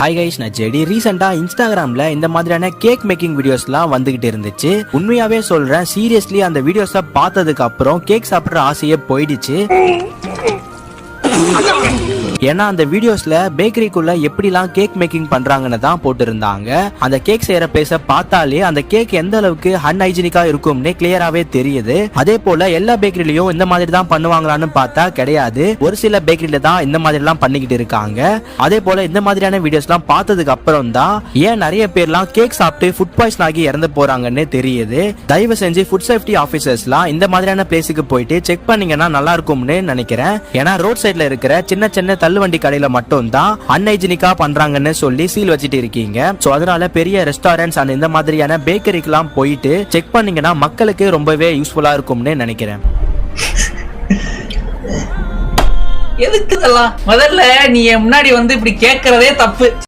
Hi guys நான் JD. ரீசெண்டாக இன்ஸ்டாகிராமில் இந்த மாதிரியான கேக் மேக்கிங் வீடியோஸ்லாம் வந்துகிட்டு இருந்துச்சு. உண்மையாவே சொல்றேன் சீரியஸ்லி அந்த வீடியோஸை பார்த்ததுக்கு அப்புறம் கேக் சாப்பிட்ற ஆசையே போயிடுச்சு. ஏன்னா அந்த வீடியோஸ்ல பேக்கரிக்குள்ள எப்படிலாம் கேக் மேக்கிங் பண்றாங்கன்னு தான் போட்டிருந்தாங்க. அந்த கேக் செய்யற பிளேஸ பார்த்தாலே அந்த கேக் எந்த அளவுக்கு அன்ஹைஜினிக்கா இருக்கும்னு கிளியராவே தெரியுது. அதே போல எல்லா பேக்கரிலையும் இந்த மாதிரி தான் பண்ணுவாங்களான்னு பார்த்தா கிடையாது. ஒரு சில பேக்கரியில தான் இந்த மாதிரி எல்லாம் பண்ணிக்கிட்டு இருக்காங்க. அதே போல இந்த மாதிரியான வீடியோஸ்லாம் பார்த்ததுக்கு அப்புறம் தான் ஏன் நிறைய பேர்லாம் கேக் சாப்பிட்டு ஃபுட் பாய்சன் ஆகி இறந்து போறாங்கன்னு தெரியுது. தயவு செஞ்சு ஃபுட் சேஃப்டி ஆஃபீஸர்ஸ்லாம் இந்த மாதிரியான பிளேஸுக்கு போயிட்டு செக் பண்ணீங்கன்னா நல்லா இருக்கும்னு நினைக்கிறேன். ஏன்னா ரோட் சைட்ல இருக்கிற சின்ன சின்ன தள்ளுவண்டி கடையில மட்டும் தான் அன்ஹைஜினிக்கா பண்றாங்கன்னு சொல்லி சீல் வச்சுட்டு இருக்கீங்க. சோ அதனால பெரிய ரெஸ்டாரண்ட்ஸ் அண்ட் இந்த மாதிரியான பேக்கரிக்கெல்லாம் போயிட்டு செக் பண்ணீங்கன்னா மக்களுக்கு ரொம்பவே யூஸ்ஃபுல்லா இருக்கும்னு நினைக்கிறேன். எதுக்கு இதெல்லாம்? முதல்ல நீ முன்னாடி வந்து இப்படி கேட்கறதே தப்பு.